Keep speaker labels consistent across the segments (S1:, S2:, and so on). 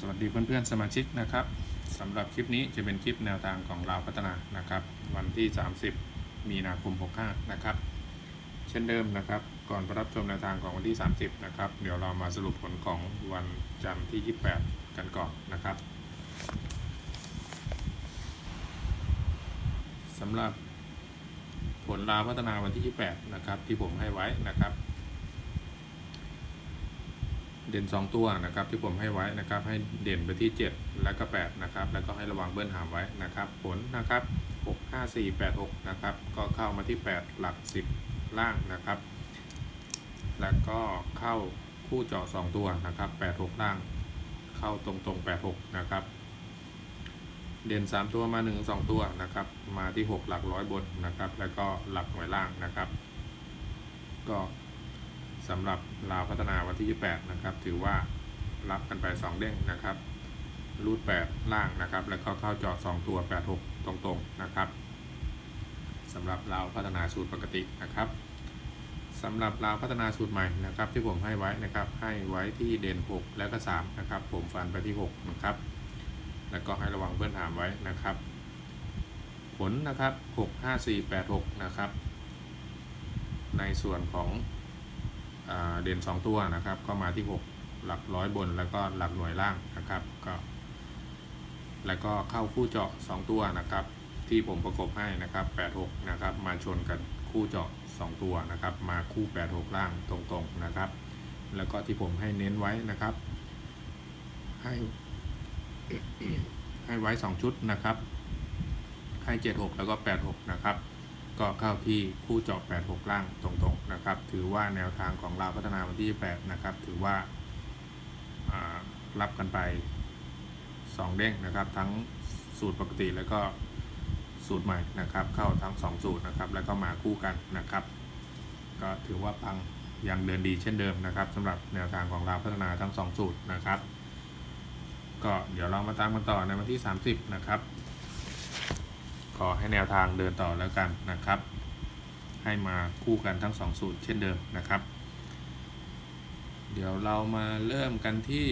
S1: สวัสดีเพื่อนๆสมาชิกนะครับสำหรับคลิปนี้จะเป็นคลิปแนวทางของเราวพัฒนานะครับ วันที่ 30 มีนาคม 65 นะครับ เช่นเดิมนะครับ ก่อนไปรับชมแนวทางของวันที่ 30 นะครับ เดี๋ยวเรามาสรุปผลของวันจันทร์ที่ 28 กันก่อนนะครับสำหรับผลลาวพัฒนาวันที่ 28 นะครับ ที่ผมให้ไว้นะครับ เด่น 2 ตัวนะครับที่ผมให้ไว้นะครับให้เด่นไปที่ 7 และก็8นะครับแล้วก็ให้ระวังเบิ้ลหามไว้นะครับผลนะครับ 6 5 4 8 6นะครับก็เข้ามาที่ 8 หลัก 10 ล่างนะครับ แล้วก็เข้าคู่เจาะ2ตัวนะครับ8 6 ล่าง เข้าตรงตรง8 6นะครับเด่น 3 ตัวมา 1 2 ตัวนะครับมาที่ 6 หลักร้อยบนนะครับแล้วก็หลักหน่วยล่างนะครับ ก็ สำหรับลาวพัฒนาวันที่ 28 นะครับ ถือว่ารับกันไป 2 เด้งนะครับรูด8ล่างนะครับ แล้วก็เข้าเจาะ2ตัว 8 6 ตรงๆนะครับสำหรับลาวพัฒนาสูตรปกตินะครับสำหรับลาวพัฒนาสูตรใหม่นะครับ ที่ผมให้ไว้นะครับให้ไว้ที่เด่น 6 แล้วก็3นะครับ ผมฟันไปที่ 6 นะครับ แล้วก็ให้ระวังเบิ้ลหามไว้นะครับ ผลนะครับ 6 5 4 8 6 นะครับ ในส่วนของ เด่น 2 ตัวนะครับก็มาที่ 6 หลักร้อยบนแล้วก็หลักหน่วยล่างนะครับก็แล้วก็เข้าคู่เจาะ 2 ตัวนะครับ ที่ผมประกบให้นะครับ86นะครับมาชนกันคู่เจาะ 2 ตัวนะครับ มาคู่ 86 ล่างตรงๆนะครับ แล้วก็ที่ผมให้เน้นไว้นะครับ ให้ให้ไว้ 2 ชุดนะครับให้76 แล้วก็86นะครับ ก็เข้าที่คู่เจาะ86 ล่างตรงๆนะครับ ถือว่าแนวทางของเราพัฒนาวันที่ 8 นะครับ ถือว่ารับกันไป 2 เด้งนะครับ ทั้งสูตรปกติแล้วก็สูตรใหม่นะครับ เข้าทั้ง 2 สูตรนะครับ แล้วก็มาคู่กันนะครับ ก็ถือว่าปังยังเดินดีเช่นเดิมนะครับสำหรับแนวทางของเราพัฒนาทั้ง 2 สูตรนะครับ ก็เดี๋ยวเรามาตามกันต่อในวันที่ 30 นะครับ ขอให้แนวทางเดินต่อแล้วกันนะครับ ให้มาคู่กันทั้ง 2 สูตรเช่นเดิมนะครับ เดี๋ยวเรามาเริ่มกันที่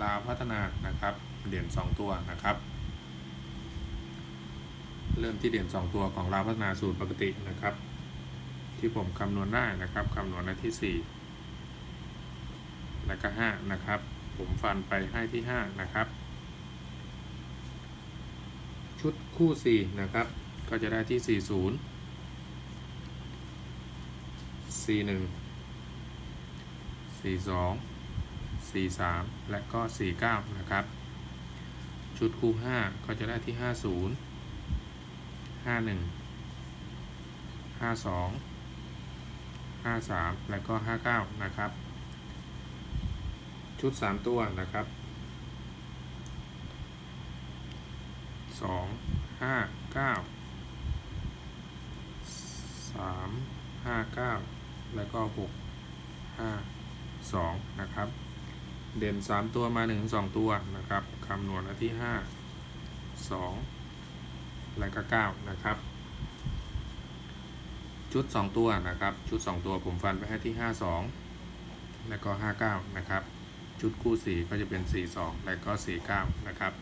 S1: ลาพัฒนานะครับเด่น2ตัวนะครับ เริ่มที่เด่น2ตัวของลาพัฒนาสูตรปกตินะครับ ที่ผมคำนวณได้นะครับคำนวณได้ที่ 4 และก็ 5 นะครับ ผมฟันไปให้ที่ 5 นะครับ ชุดคู่ 4 นะครับ ก็จะได้ที่ 40 41 42 43 และก็ 49 นะครับ ชุดคู่ 5 ก็จะได้ที่ 50 51 52 53 และก็ 59 นะครับ ชุด 3 ตัวนะครับ สองห้าเก้าสามห้าเก้าแล้วก็หกห้าสองนะครับ เด่นสามตัวมาหนึ่งสองตัวนะครับคำนวณมาที่ห้าสองแล้วก็เก้านะครับ ชุดสองตัวนะครับ ชุดสองตัวผมฟันไปให้ที่ห้าสองแล้วก็ห้าเก้านะครับ ชุดคู่สี่ก็จะเป็นสี่สองแล้วก็สี่เก้านะครับ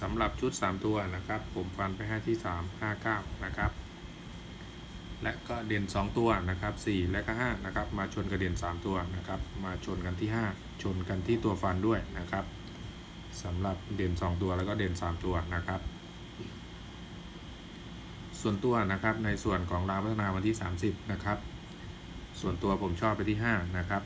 S1: สำหรับชุด 3 ตัวนะครับ ผมฟันไปให้ที่ 3 5 9 นะครับ และก็เด่น 2 ตัวนะครับ 4 และก็5นะครับ มาชนกับเด่น 3 ตัวนะครับ มาชนกันที่ 5 ชนกันที่ตัวฟันด้วยนะครับสำหรับเด่น 2 ตัวแล้วก็เด่น 3 ตัวนะครับส่วนตัวนะครับในส่วนของราวพัฒนาวันที่ 30 นะครับ ส่วนตัวผมชอบไปที่ 5 นะครับ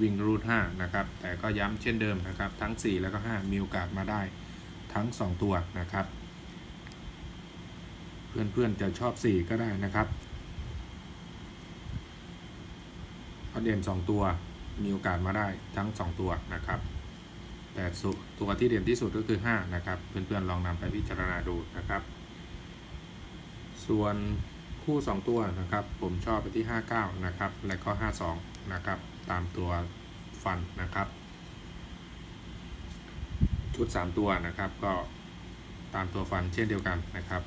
S1: วิ่งรูท5นะครับ แต่ก็ย้ำเช่นเดิมนะครับ ทั้ง 4 แล้วก็ 5 มีโอกาสมาได้ทั้ง 2 ตัวนะครับ เพื่อนๆจะชอบ 4 ก็ได้นะครับเพราะเด่น 2 ตัวมีโอกาสมาได้ทั้ง 2 ตัวนะครับ แต่สุตัวที่เด่นที่สุดก็คือ 5 นะครับ เพื่อนๆลองนำไปพิจารณาดูนะครับ ส่วน คู่ 2 ตัวนะครับ ผมชอบไปที่ 59 นะครับ และก็ 52 นะครับ ตามตัวฟันนะครับ ชุด 3 ตัวนะครับ ก็ตามตัวฟันเช่นเดียวกันนะครับ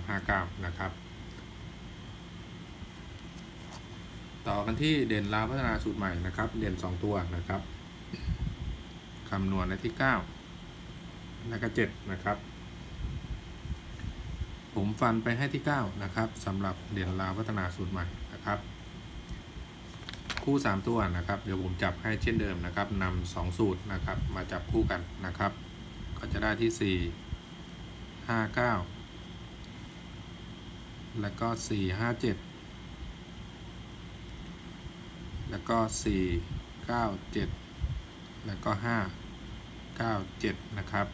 S1: 359 นะครับ ต่อกันที่เด่นลาวพัฒนาสูตรใหม่นะครับ เด่น 2 ตัวนะครับคำนวณได้ที่ 9 แล้วก็ 7 นะครับ ผมฟันไปให้ที่ 9 นะครับสำหรับเด่นลาวพัฒนาสูตรใหม่นะครับ คู่ 3 ตัวนะครับ เดี๋ยวผมจับให้เช่นเดิมนะครับนำสองสูตรนะครับ มาจับคู่กันนะครับ ก็จะได้ที่ 4 5 9 แล้วก็ 4 5 7 แล้วก็ 4 9 7 แล้วก็ 5 9 7 นะครับ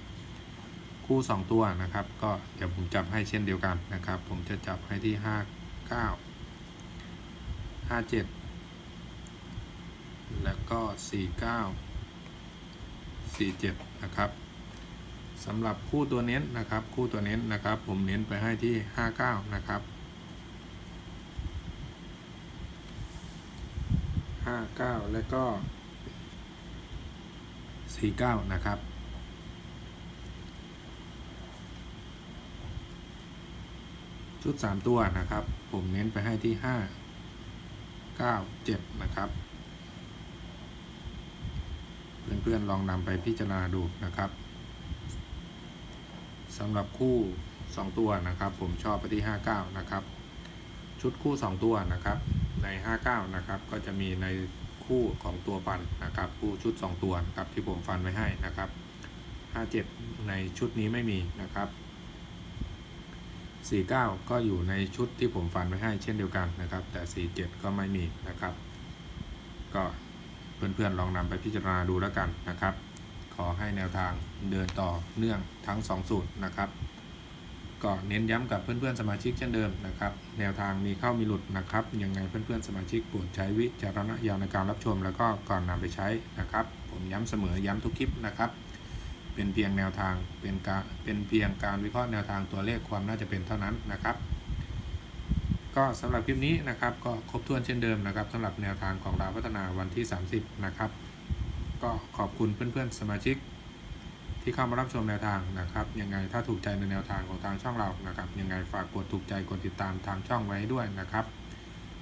S1: คู่ 2 ตัวนะครับ ก็เดี๋ยวผมจับให้เช่นเดียวกันนะครับ ผมจะจับให้ที่ 5 9 5 7 แล้วก็ 4 9 4 7 นะครับสำหรับคู่ตัวเน้นนะครับ คู่ตัวเน้นนะครับ ผมเน้นไปให้ที่ 59 นะครับ 59 แล้วก็ 49 นะครับ ชุด 3 ตัวนะครับ ผมเน้นไปให้ที่ 5 9 7 นะครับ เพื่อนๆลองนำไปพิจารณาดูนะครับสำหรับคู่ 2 ตัวนะครับ ผมชอบไปที่ 59 นะครับ ชุดคู่ 2 ตัวนะครับ ใน 59 นะครับ ก็จะมีในคู่ของตัวฟันนะครับ คู่ชุด 2 ตัวนะครับที่ผมฟันไว้ให้นะครับ 57 ในชุดนี้ไม่มีนะครับ 49 ก็อยู่ในชุดที่ผมฟันไว้ให้เช่นเดียวกันนะครับ แต่ 47 ก็ไม่มีนะครับ ก็เพื่อนๆลองนำไปพิจารณาดูแล้วกันนะครับ ขอให้แนวทางเดินต่อเนื่องทั้ง 2 สูตรนะครับ ก็เน้นย้ำกับเพื่อนๆสมาชิกเช่นเดิมนะครับ แนวทางมีเข้ามีหลุดนะครับ ยังไงเพื่อนๆสมาชิกโปรดใช้วิจารณญาณในการรับชม แล้วก็ก่อนนำไปใช้นะครับ ผมย้ำเสมอย้ำทุกคลิปนะครับ เป็นเพียงแนวทางเป็นการเป็นเพียงการวิเคราะห์แนวทางตัวเลขความน่าจะเป็นเท่านั้นนะครับ ก็สำหรับคลิปนี้นะครับก็ครบถ้วนเช่นเดิมนะครับสำหรับแนวทางของดาวพัฒนาวันที่ 30 นะครับ ก็ขอบคุณเพื่อนๆสมาชิก ที่เข้ามารับชมแนวทางนะครับ ยังไงถ้าถูกใจในแนวทางของทางช่องเรานะครับ ยังไงฝากกดถูกใจกดติดตามทางช่องไว้ด้วยนะครับ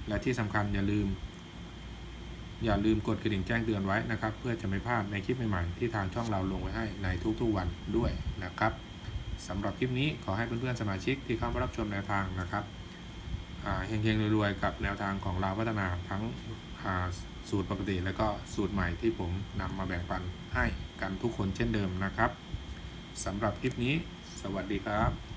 S1: และที่สำคัญอย่าลืม อย่าลืมกดกระดิ่งแจ้งเตือนไว้นะครับ เพื่อจะไม่พลาดในคลิปใหม่ๆที่ทางช่องเราลงไว้ให้ในทุกๆวันด้วยนะครับสำหรับคลิปนี้ขอให้เพื่อนๆสมาชิกที่เข้ามารับชมแนวทางนะครับเฮงๆรวยๆกับแนวทางของเราพัฒนาทั้งสูตรปกติ แล้วก็สูตรใหม่ที่ผมนำมาแบ่งปันให้กันทุกคนเช่นเดิมนะครับสำหรับคลิปนี้ สวัสดีครับ